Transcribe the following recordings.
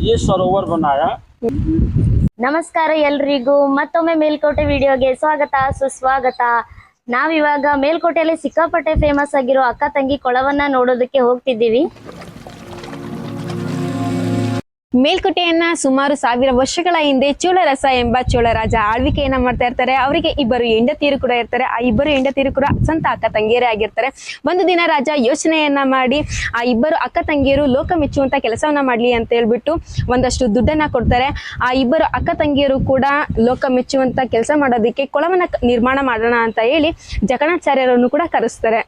ये सरोवर बनाया ನಮಸ್ಕಾರ ಎಲ್ರಿಗೂ ಮತ್ತೊಮ್ಮೆ ಮೇಲ್ಕೋಟೆ ವಿಡಿಯೋಗೆ ಸ್ವಾಗತ ಸುಸ್ವಾಗತ ನಾವಿವಾಗ ಮೇಲ್ಕೋಟೆಯಲ್ಲಿ ಸಿಕ್ಕಾಪಟ್ಟೆ ಫೇಮಸ್ ಆಗಿರೋ ಅಕ್ಕ ತಂಗಿ ಕೊಳವನ್ನ ನೋಡೋದಕ್ಕೆ ಹೋಗ್ತಿದ್ದೀವಿ ಮೇಲ್ಕೋಟೆಯನ್ನ ಸುಮಾರು ಸಾವಿರ ವರ್ಷಗಳ ಹಿಂದೆ ಚೋಳರಸ ಎಂಬ ಚೋಳರಾಜ ಆಳ್ವಿಕೆಯನ್ನ ಮಾಡ್ತಾ ಇರ್ತಾರೆ. ಅವರಿಗೆ ಇಬ್ಬರು ಹೆಂಡತಿಯರು ಕೂಡ ಇರ್ತಾರೆ. ಆ ಇಬ್ಬರು ಹೆಂಡತಿಯರು ಕೂಡ ಸ್ವಂತ ಅಕ್ಕ ತಂಗಿಯರೇ ಆಗಿರ್ತಾರೆ. ಒಂದು ದಿನ ರಾಜ ಯೋಚನೆಯನ್ನ ಮಾಡಿ, ಆ ಇಬ್ಬರು ಅಕ್ಕ ತಂಗಿಯರು ಲೋಕ ಮೆಚ್ಚುವಂತ ಕೆಲಸವನ್ನ ಮಾಡ್ಲಿ ಅಂತ ಹೇಳ್ಬಿಟ್ಟು ಒಂದಷ್ಟು ದುಡ್ಡನ್ನ ಕೊಡ್ತಾರೆ. ಆ ಇಬ್ಬರು ಅಕ್ಕ ತಂಗಿಯರು ಕೂಡ ಲೋಕ ಮೆಚ್ಚುವಂತ ಕೆಲಸ ಮಾಡೋದಕ್ಕೆ ಕೊಳವನ್ನ ನಿರ್ಮಾಣ ಮಾಡೋಣ ಅಂತ ಹೇಳಿ ಜಕಣಾಚಾರ್ಯರನ್ನು ಕೂಡ ಕರೆಸ್ತಾರೆ.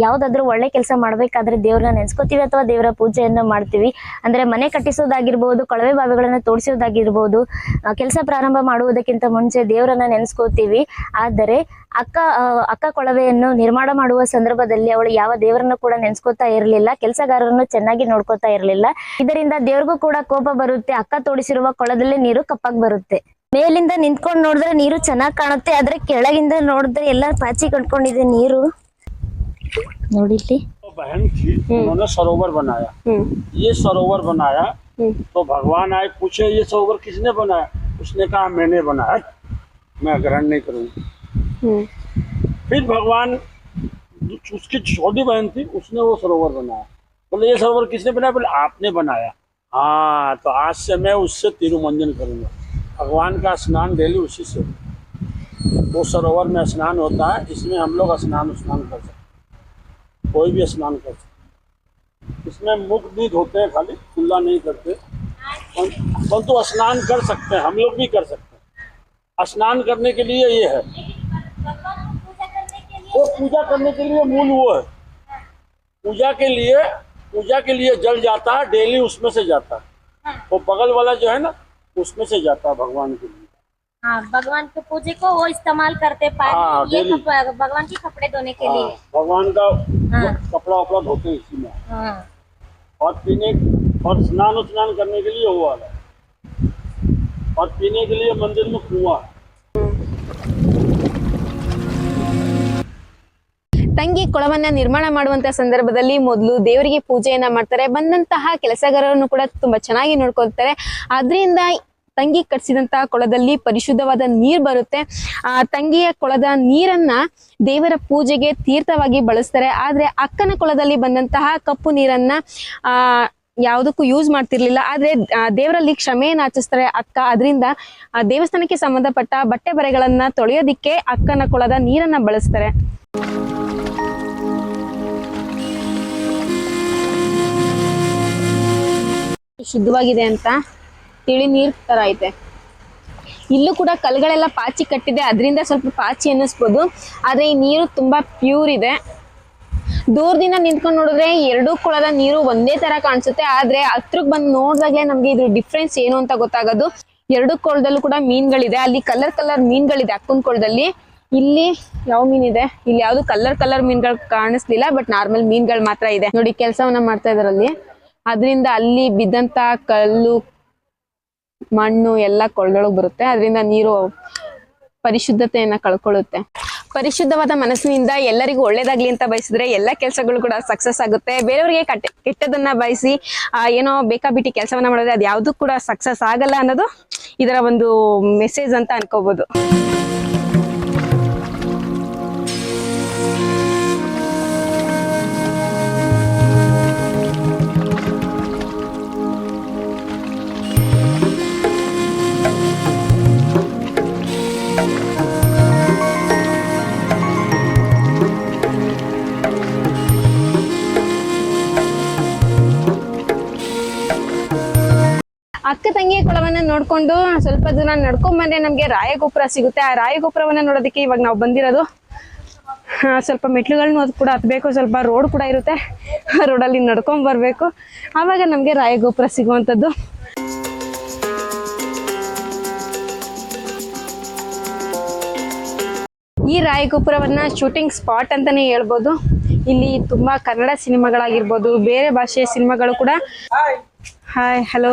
ಯಾವ್ದಾದ್ರು ಒಳ್ಳೆ ಕೆಲಸ ಮಾಡ್ಬೇಕಾದ್ರೆ ದೇವ್ರನ್ನ ನೆನ್ಸ್ಕೋತೀವಿ ಅಥವಾ ದೇವರ ಪೂಜೆಯನ್ನ ಮಾಡ್ತೀವಿ. ಅಂದ್ರೆ ಮನೆ ಕಟ್ಟಿಸೋದಾಗಿರ್ಬೋದು, ಕೊಳವೆ ಬಾವಿಗಳನ್ನ ತೋಡಿಸೋದಾಗಿರ್ಬೋದು ಕೆಲಸ ಪ್ರಾರಂಭ ಮಾಡುವುದಕ್ಕಿಂತ ಮುಂಚೆ ದೇವರನ್ನ ನೆನ್ಸ್ಕೋತೀವಿ. ಆದರೆ ಅಕ್ಕ ಅಕ್ಕ ಕೊಳವೆಯನ್ನು ನಿರ್ಮಾಣ ಮಾಡುವ ಸಂದರ್ಭದಲ್ಲಿ ಅವಳು ಯಾವ ದೇವರನ್ನು ಕೂಡ ನೆನ್ಸ್ಕೋತಾ ಇರಲಿಲ್ಲ, ಕೆಲಸಗಾರರನ್ನು ಚೆನ್ನಾಗಿ ನೋಡ್ಕೋತಾ ಇರಲಿಲ್ಲ. ಇದರಿಂದ ದೇವ್ರಿಗೂ ಕೂಡ ಕೋಪ ಬರುತ್ತೆ, ಅಕ್ಕ ತೋಡಿಸಿರುವ ಕೊಳದಲ್ಲೇ ನೀರು ಕಪ್ಪಾಗಿ ಬರುತ್ತೆ. ಮೇಲಿಂದ ನಿಂತ್ಕೊಂಡು ನೋಡಿದ್ರೆ ನೀರು ಚೆನ್ನಾಗಿ ಕಾಣುತ್ತೆ, ಆದ್ರೆ ಕೆಳಗಿಂದ ನೋಡಿದ್ರೆ ಎಲ್ಲ ಪಾಚಿ ಕಟ್ಕೊಂಡಿದೆ ನೀರು. ನೋಡಿಲ್ಲಿ तो बहन थी उन्होंने सरोवर बनाया ಹ್ಮ್ ये सरोवर बनाया हम्म। तो भगवान आए पूछे ये सरोवर किसने बनाया उसने कहा मैंने बनाया मैं ग्रहण नहीं करूँगा ಹ್ಮ್ फिर भगवान उसकी छोटी बहन थी उसने वो सरोवर बनाया बोले ये सरोवर किसने बनाया बोले आपने बनाया हाँ तो आज से मैं उससे तिरुमंजन करूँगा भगवान का स्नान डेली उसी से वो सरोवर में स्नान होता है इसमें हम लोग स्नान स्नान कर सकते हैं कोई भी स्नान कर सकते इसमें मुख नहीं धोते हैं खाली खुला नहीं करते। पर- परंतु स्नान कर सकते हैं, हम लोग भी कर सकते हैं। स्नान करने के लिए ये है। वो पूजा करने के लिए मूल वो है। पूजा के लिए, पूजा के लिए जल जाता है, डेली उसमें से जाता है। वो बगल वाला जो है ना, उसमें से जाता है भगवान के लिए। हाँ भगवान के पूजे को वो इस्तेमाल करते हाँ, पानी ये डेली। कप- भगवान के कपड़े धोने के हाँ, लिए भगवान का हाँ। कपड़ा वपड़ा धोते हैं इसी में हाँ और पीने और स्नान स्नान करने के लिए वो वाला है और पीने के लिए मंदिर में कुआं है ತಂಗಿ ಕೊಳವನ್ನ ನಿರ್ಮಾಣ ಮಾಡುವಂತ ಸಂದರ್ಭದಲ್ಲಿ ಮೊದಲು ದೇವರಿಗೆ ಪೂಜೆಯನ್ನ ಮಾಡ್ತಾರೆ ಬಂದಂತಹ ಕೆಲಸಗಾರರನ್ನು ಕೂಡ ತುಂಬಾ ಚೆನ್ನಾಗಿ ನೋಡ್ಕೊಳ್ತಾರೆ ಅದರಿಂದ ತಂಗಿ ಕಟ್ಸಿದಂತಹ ಕೊಳದಲ್ಲಿ ಪರಿಶುದ್ಧವಾದ ನೀರ್ ಬರುತ್ತೆ. ಆ ತಂಗಿಯ ಕೊಳದ ನೀರನ್ನ ದೇವರ ಪೂಜೆಗೆ ತೀರ್ಥವಾಗಿ ಬಳಸ್ತಾರೆ. ಆದ್ರೆ ಅಕ್ಕನ ಕೊಳದಲ್ಲಿ ಬಂದಂತಹ ಕಪ್ಪು ನೀರನ್ನ ಯಾವುದಕ್ಕೂ ಯೂಸ್ ಮಾಡ್ತಿರ್ಲಿಲ್ಲ. ಆದ್ರೆ ದೇವರಲ್ಲಿ ಕ್ಷಮೆಯನ್ನು ಆಚರಿಸ್ತಾರೆ ಅಕ್ಕ. ಅದರಿಂದ ದೇವಸ್ಥಾನಕ್ಕೆ ಸಂಬಂಧಪಟ್ಟ ಬಟ್ಟೆ ಬರೆಗಳನ್ನ ತೊಳೆಯೋದಿಕ್ಕೆ ಅಕ್ಕನ ಕೊಳದ ನೀರನ್ನ ಬಳಸ್ತಾರೆ. ಶುದ್ಧವಾಗಿದೆ ಅಂತ ತಿಳಿ ನೀರ್ ತರ ಐತೆ. ಇಲ್ಲೂ ಕೂಡ ಕಲ್ಗಳೆಲ್ಲ ಪಾಚಿ ಕಟ್ಟಿದೆ, ಅದರಿಂದ ಸ್ವಲ್ಪ ಪಾಚಿ ಅನ್ನಿಸ್ಬೋದು. ಆದ್ರೆ ಈ ನೀರು ತುಂಬಾ ಪ್ಯೂರ್ ಇದೆ. ದೂರದಿಂದ ನಿಂತ್ಕೊಂಡು ನೋಡಿದ್ರೆ ಎರಡೂ ಕೊಳದ ನೀರು ಒಂದೇ ತರ ಕಾಣಿಸುತ್ತೆ. ಆದ್ರೆ ಹತ್ರಕ್ ಬಂದು ನೋಡಿದಾಗ್ಲೇ ನಮ್ಗೆ ಇದ್ರ ಡಿಫ್ರೆನ್ಸ್ ಏನು ಅಂತ ಗೊತ್ತಾಗೋದು. ಎರಡು ಕೊಳದಲ್ಲೂ ಕೂಡ ಮೀನ್ಗಳಿದೆ. ಅಲ್ಲಿ ಕಲರ್ ಕಲರ್ ಮೀನ್ಗಳಿದೆ ಅಕ್ಕನ ಕೊಳದಲ್ಲಿ. ಇಲ್ಲಿ ಯಾವ ಇದೆ? ಇಲ್ಲಿ ಯಾವ್ದು ಕಲರ್ ಕಲರ್ ಮೀನ್ಗಳು ಕಾಣಿಸ್ಲಿಲ್ಲ ಬಟ್ ನಾರ್ಮಲ್ ಮೀನ್ಗಳು ಮಾತ್ರ ಇದೆ. ನೋಡಿ, ಕೆಲಸವನ್ನ ಮಾಡ್ತಾ ಇದಾರಲ್ಲಿ ಅದರಿಂದ ಅಲ್ಲಿ ಬಿದ್ದಂತ ಕಲ್ಲು ಮಣ್ಣು ಎಲ್ಲ ಕೊಳದೊಳಗೆ ಬರುತ್ತೆ. ಅದರಿಂದ ನೀರು ಪರಿಶುದ್ಧತೆಯನ್ನ ಕಳ್ಕೊಳ್ಳುತ್ತೆ. ಪರಿಶುದ್ಧವಾದ ಮನಸ್ಸಿನಿಂದ ಎಲ್ಲರಿಗೂ ಒಳ್ಳೇದಾಗ್ಲಿ ಅಂತ ಬಯಸಿದ್ರೆ ಎಲ್ಲ ಕೆಲಸಗಳು ಕೂಡ ಸಕ್ಸಸ್ ಆಗುತ್ತೆ. ಬೇರೆಯವರಿಗೆ ಕಟ್ಟ, ಕೆಟ್ಟದನ್ನ ಬಯಸಿ ಏನೋ ಬೇಕಾಬಿಟ್ಟಿ ಕೆಲಸವನ್ನ ಮಾಡಿದ್ರೆ ಅದು ಯಾವ್ದು ಕೂಡ ಸಕ್ಸಸ್ ಆಗಲ್ಲ ಅನ್ನೋದು ಇದರ ಒಂದು ಮೆಸೇಜ್ ಅಂತ ಅನ್ಕೋಬಹುದು ಅಕ್ಕ ತಂಗಿಯ ಕೊಳವನ್ನ ನೋಡ್ಕೊಂಡು ಸ್ವಲ್ಪ ದೂರ ನಡ್ಕೊಂಡ್ ಬಂದ್ರೆ ನಮ್ಗೆ ರಾಯಗೋಪುರ ಸಿಗುತ್ತೆ. ಆ ರಾಯಗೋಪುರವನ್ನ ನೋಡೋದಕ್ಕೆ ಇವಾಗ ನಾವು ಬಂದಿರೋದು. ಸ್ವಲ್ಪ ಮೆಟ್ಲುಗಳನ್ನ ಅದು ಕೂಡ ಹತ್ಬೇಕು. ಸ್ವಲ್ಪ ರೋಡ್ ಕೂಡ ಇರುತ್ತೆ. ರೋಡಲ್ಲಿ ನಡ್ಕೊಂಡ್ ಬರ್ಬೇಕು. ಆವಾಗ ನಮ್ಗೆ ರಾಯಗೋಪುರ ಸಿಗುವಂಥದ್ದು. ಈ ರಾಯಗೋಪುರವನ್ನ ಶೂಟಿಂಗ್ ಸ್ಪಾಟ್ ಅಂತಾನೆ ಹೇಳ್ಬೋದು. ಇಲ್ಲಿ ತುಂಬಾ ಕನ್ನಡ ಸಿನಿಮಾಗಳಾಗಿರ್ಬೋದು, ಬೇರೆ ಭಾಷೆಯ ಸಿನಿಮಾಗಳು ಕೂಡ ಹಾಯ್ ಹಲೋ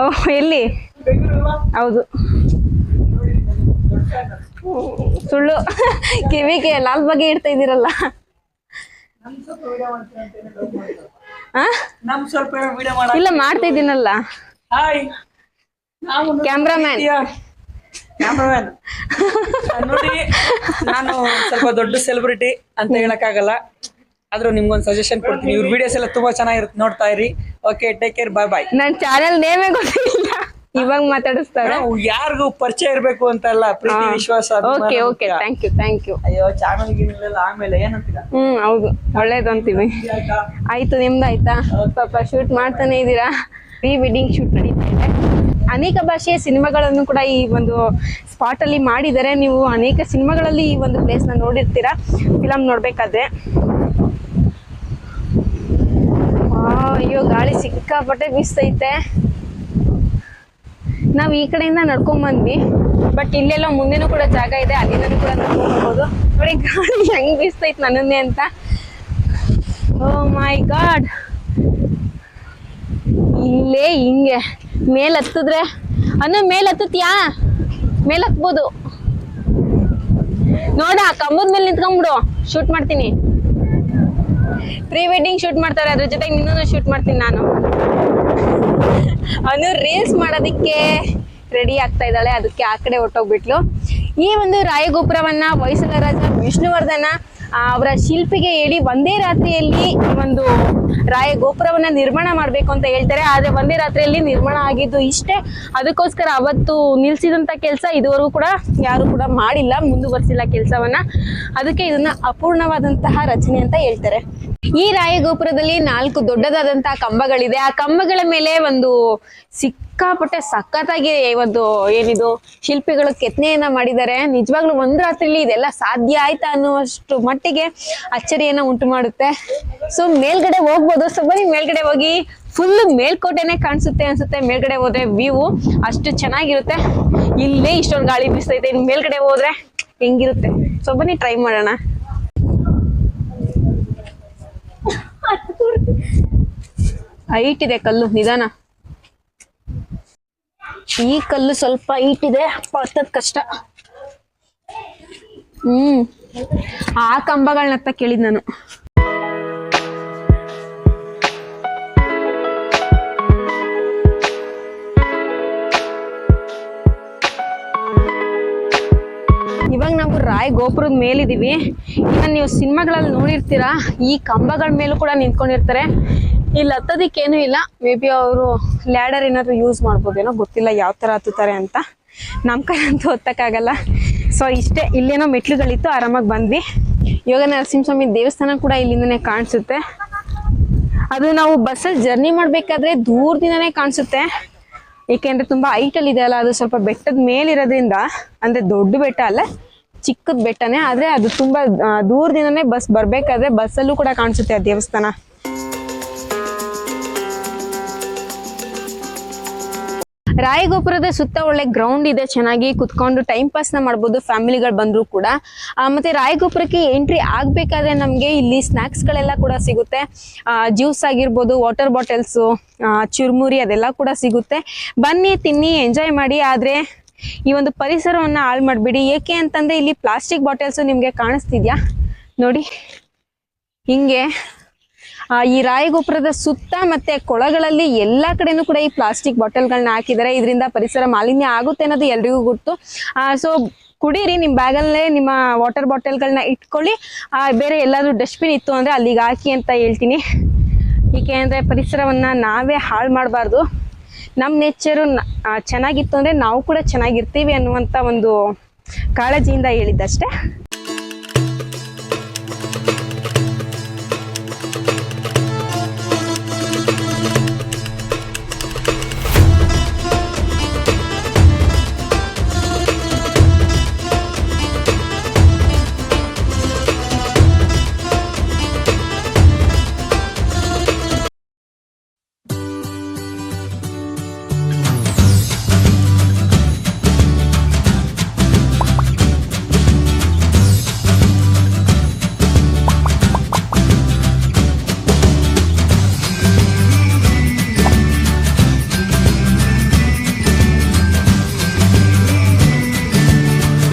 ಓ ಎಲ್ಲಿ? ಹೌದು. ಸುಳ್ಳು. ಕಿವಿಗೆ ಲಾಲ್ ಬಗ್ಗೆ ಇಡ್ತಾ ಇದ್ದೀರಲ್ಲ. ಇಲ್ಲ ಮಾಡ್ತಾ ಇದ್ದೀನಲ್ಲ. ಕ್ಯಾಮ್ರಾಮ್ಯಾನ್ ಕ್ಯಾಮ್ರಾಮನ್ ನೋಡಿ ನಾನು ಸ್ವಲ್ಪ ದೊಡ್ಡ ಸೆಲೆಬ್ರಿಟಿ ಅಂತ ಹೇಳಕ್ಕಾಗಲ್ಲ. ಆದ್ರೂ ನಿಮ್ಗೊಂದು ಸಜೆಷನ್ ಕೊಡ್ತೀನಿ. ಇವ್ರ ವಿಡಿಯೋಸ್ ಎಲ್ಲ ತುಂಬಾ ಚೆನ್ನಾಗಿರುತ್ತೆ. ನೋಡ್ತಾ ಇರಿ. Okay take care bye bye ನನ್ ಚಾನೆಲ್ ನೇಮೇ ಗೊತ್ತಿಲ್ಲ. ಇವಾಗ ಮಾತಾಡಿಸ್ತಾರೆ. ಯಾರಿಗೂ ಪರಿಚಯ ಇರ್ಬೇಕು ಅಂತ ಅಲ್ಲ ಪ್ರೀತಿ ವಿಶ್ವಾಸ okay okay thank you thank you ಅಯ್ಯೋ ಚಾನಲ್ ಗಿನಲ್ಲ ಆಮೇಲೆ ಏನಂತೀರಾ ಹ್ಮ್ ಹೌದು. ಒಳ್ಳೇದು ಅಂತೀವಿ. ಆಯ್ತು? ನಿಮ್ದು ಆಯ್ತಾ? ಪಾಪ ಶೂಟ್ ಮಾಡ್ತಾನೆ ಇದ್ದೀರಾ? ಪ್ರೀ ವೆಡ್ಡಿಂಗ್ ಶೂಟ್ ನಡೀತಾ ಇದೆ. ಅನೇಕ ಭಾಷೆಯ ಸಿನಿಮಾಗಳನ್ನು ಕೂಡ ಈ ಒಂದು ಸ್ಪಾಟ್ ಅಲ್ಲಿ ಮಾಡಿದ್ದಾರೆ. ನೀವು ಅನೇಕ ಸಿನಿಮಾಗಳಲ್ಲಿ ಈ ಒಂದು ಪ್ಲೇಸ್ನ ನೋಡಿರ್ತೀರಾ? ಫಿಲಮ್ ನೋಡ್ಬೇಕಾದ್ರೆ. ಅಯ್ಯೋ, ಗಾಳಿ ಸಿಕ್ಕಾಪಟ್ಟೆ ಬೀಸ್ತೈತೆ. ನಾವು ಈ ಕಡೆಯಿಂದ ನಡ್ಕೊಂಡ್ ಬಂದ್ವಿ. ಬಟ್ ಇಲ್ಲೆಲ್ಲ ಮುಂದೆನೂ ಕೂಡ ಜಾಗ ಇದೆ, ಅಲ್ಲಿಂದನೂ ಕೂಡ ನಡ್ಕೊಂಡ್ಬೋದು ನೋಡಿ ಗಾಳಿ ಹೆಂಗ್ ಬೀಸ್ತೈತೆ ನನ್ನನ್ನೇ ಅಂತ. ಓ ಮೈ ಗಾಡ್ ಇಲ್ಲೇ ಹಿಂಗೆ. ಮೇಲ್ ಹತ್ತಿದ್ರೆ ಅನ್ನ ಮೇಲ್ ಹತ್ತತ್ಯಾ? ಮೇಲ್ ಹತ್ಬೋದು. ನೋಡ ಕಂಬದ ಮೇಲೆ ನಿಂತ್ಕೊಂಡ್ಬಿಡು ಶೂಟ್ ಮಾಡ್ತೀನಿ. ಪ್ರೀ ವೆಡ್ಡಿಂಗ್ ಶೂಟ್ ಮಾಡ್ತಾರೆ, ಅದ್ರ ಜೊತೆಗೆ ಇನ್ನೊಂದು ಶೂಟ್ ಮಾಡ್ತೀನಿ ನಾನು. ಅನು ರೀಲ್ಸ್ ಮಾಡೋದಕ್ಕೆ ರೆಡಿ ಆಗ್ತಾ ಇದ್ದಾಳೆ, ಅದಕ್ಕೆ ಆ ಕಡೆ ಹೊಟ್ಟೋಗ್ಬಿಟ್ಲು ಈ ಒಂದು ರಾಯಗೋಪುರವನ್ನ ಹೊಯ್ಸಳ ರಾಜ ವಿಷ್ಣುವರ್ಧನ ಅವರ ಶಿಲ್ಪಿಗೆ ಹೇಳಿ ಒಂದೇ ರಾತ್ರಿಯಲ್ಲಿ ಈ ಒಂದು ರಾಯ ಗೋಪುರವನ್ನ ನಿರ್ಮಾಣ ಮಾಡ್ಬೇಕು ಅಂತ ಹೇಳ್ತಾರೆ. ಆದ್ರೆ ಒಂದೇ ರಾತ್ರಿಯಲ್ಲಿ ನಿರ್ಮಾಣ ಆಗಿದ್ದು ಇಷ್ಟೇ. ಅದಕ್ಕೋಸ್ಕರ ಅವತ್ತು ನಿಲ್ಸಿದಂತ ಕೆಲಸ ಇದುವರೆಗೂ ಕೂಡ ಯಾರು ಕೂಡ ಮಾಡಿಲ್ಲ, ಮುಂದುವರಿಸಿಲ್ಲ ಕೆಲಸವನ್ನ. ಅದಕ್ಕೆ ಇದನ್ನ ಅಪೂರ್ಣವಾದಂತಹ ರಚನೆ ಅಂತ ಹೇಳ್ತಾರೆ. ಈ ರಾಯಗೋಪುರದಲ್ಲಿ ನಾಲ್ಕು ದೊಡ್ಡದಾದಂತಹ ಕಂಬಗಳಿದೆ. ಆ ಕಂಬಗಳ ಮೇಲೆ ಒಂದು ಸಿಕ್ಕಾಪಟ್ಟೆ ಸಖತ್ತಾಗಿ ಒಂದು ಏನಿದು ಶಿಲ್ಪಿಗಳು ಕೆತ್ತನೆಯನ್ನ ಮಾಡಿದ್ದಾರೆ. ನಿಜವಾಗ್ಲೂ ಒಂದ್ ರಾತ್ರಿಲಿ ಇದೆಲ್ಲ ಸಾಧ್ಯ ಆಯ್ತಾ ಅನ್ನುವಷ್ಟು ಮಟ್ಟಿಗೆ ಅಚ್ಚರಿಯನ್ನ ಉಂಟು ಮಾಡುತ್ತೆ. ಸೊ ಮೇಲ್ಗಡೆ ಹೋಗ್ಬೋದು. ಸೊ ಬನ್ನಿ, ಮೇಲ್ಗಡೆ ಹೋಗಿ ಫುಲ್ ಮೇಲ್ಕೋಟೆನೆ ಕಾಣಿಸುತ್ತೆ ಅನ್ಸುತ್ತೆ. ಮೇಲ್ಗಡೆ ಹೋದ್ರೆ ವ್ಯೂ ಅಷ್ಟು ಚೆನ್ನಾಗಿರುತ್ತೆ. ಇಲ್ಲೇ ಇಷ್ಟೊಂದು ಗಾಳಿ ಬೀಸ್ತೈತೆ ಇನ್ನು ಮೇಲ್ಗಡೆ ಹೋದ್ರೆ ಹೆಂಗಿರುತ್ತೆ? ಸೊ ಬನ್ನಿ ಟ್ರೈ ಮಾಡೋಣ. ಹೈಟ್ ಇದೆ ಕಲ್ಲು, ನಿಧಾನ. ಈ ಕಲ್ಲು ಸ್ವಲ್ಪ ಹೈಟ್ ಇದೆ ಹತ್ತದ್ ಕಷ್ಟ. ಹ್ಮ್. ಆ ಕಂಬಗಳನ್ನ ಕೇಳಿದ್ ನಾನು. ರಾಯ್ ಗೋಪುರದ ಮೇಲಿದ್ದೀವಿ. ಇನ್ನು ನೀವು ಸಿನಿಮಾಗಳಲ್ಲಿ ನೋಡಿರ್ತೀರಾ, ಈ ಕಂಬಗಳ ಮೇಲೂ ಕೂಡ ನಿಂತ್ಕೊಂಡಿರ್ತಾರೆ. ಇಲ್ಲಿ ಹತ್ತೋದಿಕ್ಕೇನು ಇಲ್ಲ. ಮೇ ಬಿ ಅವರು ಲ್ಯಾಡರ್ ಏನಾದರೂ ಯೂಸ್ ಮಾಡ್ಬೋದೇನೋ ಗೊತ್ತಿಲ್ಲ ಯಾವ ತರ ಹತ್ತುತ್ತಾರೆ ಅಂತ. ನಮ್ಮ ಕೈಲಂತೂ ಹೊತ್ತಕ್ಕಾಗಲ್ಲ ಸೊ ಇಷ್ಟೇ, ಇಲ್ಲೇನೋ ಮೆಟ್ಲುಗಳಿತ್ತು ಆರಾಮಾಗಿ ಬಂದ್ವಿ. ಯೋಗ ನರಸಿಂಹಸ್ವಾಮಿ ದೇವಸ್ಥಾನ ಕೂಡ ಇಲ್ಲಿಂದನೇ ಕಾಣಿಸುತ್ತೆ. ಅದು ನಾವು ಬಸ್ಸಲ್ಲಿ ಜರ್ನಿ ಮಾಡಬೇಕಾದ್ರೆ ದೂರದಿಂದನೇ ಕಾಣಿಸುತ್ತೆ. ಏಕೆಂದರೆ ತುಂಬಾ ಹೈಟ್ ಅಲ್ಲಿ ಇದೆ ಅಲ್ಲ, ಅದು ಸ್ವಲ್ಪ ಬೆಟ್ಟದ ಮೇಲಿರೋದ್ರಿಂದ, ಅಂದ್ರೆ ದೊಡ್ಡ ಬೆಟ್ಟ ಅಲ್ಲ ಚಿಕ್ಕದ ಬೆಟ್ಟನೇ, ಆದ್ರೆ ಅದು ತುಂಬಾ ದೂರದಿಂದನೇ ಬಸ್ ಬರ್ಬೇಕಾದ್ರೆ ಬಸ್ಸಲ್ಲೂ ಕೂಡ ಕಾಣಿಸುತ್ತೆ ಆ ದೇವಸ್ಥಾನ. ರಾಯಗೋಪುರದ ಸುತ್ತ ಒಳ್ಳೆ ಗ್ರೌಂಡ್ ಇದೆ, ಚೆನ್ನಾಗಿ ಕುತ್ಕೊಂಡು ಟೈಮ್ ಪಾಸ್ನ ಮಾಡ್ಬೋದು, ಫ್ಯಾಮಿಲಿಗಳು ಬಂದರೂ ಕೂಡ. ಮತ್ತೆ ರಾಯಗೋಪುರಕ್ಕೆ ಎಂಟ್ರಿ ಆಗ್ಬೇಕಾದ್ರೆ ನಮ್ಗೆ ಇಲ್ಲಿ ಸ್ನಾಕ್ಸ್ ಗಳೆಲ್ಲ ಕೂಡ ಸಿಗುತ್ತೆ. ಜ್ಯೂಸ್ ಆಗಿರ್ಬೋದು ವಾಟರ್ ಬಾಟಲ್ಸ್ ಚುರುಮುರಿ ಅದೆಲ್ಲ ಕೂಡ ಸಿಗುತ್ತೆ. ಬನ್ನಿ, ತಿನ್ನಿ ಎಂಜಾಯ್ ಮಾಡಿ, ಆದ್ರೆ ಈ ಒಂದು ಪರಿಸರವನ್ನ ಹಾಳು ಮಾಡ್ಬಿಡಿ. ಏಕೆ ಅಂತಂದ್ರೆ ಇಲ್ಲಿ ಪ್ಲಾಸ್ಟಿಕ್ ಬಾಟಲ್ಸ್ ನಿಮ್ಗೆ ಕಾಣಿಸ್ತಿದ್ಯಾ? ನೋಡಿ. ಹಿಂಗೆ ಆ, ಈ ರಾಯಗೋಪುರದ ಸುತ್ತ ಮತ್ತೆ ಕೊಳಗಳಲ್ಲಿ ಎಲ್ಲಾ ಕಡೆನೂ ಕೂಡ ಈ ಪ್ಲಾಸ್ಟಿಕ್ ಬಾಟಲ್ಗಳನ್ನ ಹಾಕಿದ್ದಾರೆ. ಇದರಿಂದ ಪರಿಸರ ಮಾಲಿನ್ಯ ಆಗುತ್ತೆ ಅನ್ನೋದು ಎಲ್ರಿಗೂ ಗೊತ್ತು. ಸೊ ಕುಡೀರಿ ನಿಮ್ಮ ಬ್ಯಾಗಲ್ಲೇ ನಿಮ್ಮ ವಾಟರ್ ಬಾಟಲ್ಗಳನ್ನ ಇಟ್ಕೊಳ್ಳಿ. ಆ, ಬೇರೆ ಎಲ್ಲಾದ್ರೂ ಡಸ್ಟ್ಬಿನ್ ಇತ್ತು ಅಂದ್ರೆ ಅಲ್ಲಿಗೆ ಹಾಕಿ ಅಂತ ಹೇಳ್ತೀನಿ. ಏಕೆ ಅಂದ್ರೆ ಪರಿಸರವನ್ನ ನಾವೇ ಹಾಳು ಮಾಡಬಾರ್ದು. ನಮ್ಮ ನೇಚರು ಚೆನ್ನಾಗಿತ್ತು ಅಂದ್ರೆ ನಾವು ಕೂಡ ಚೆನ್ನಾಗಿರ್ತೀವಿ ಅನ್ನುವಂಥ ಒಂದು ಕಾಳಜಿಯಿಂದ ಹೇಳಿದ್ದಷ್ಟೇ.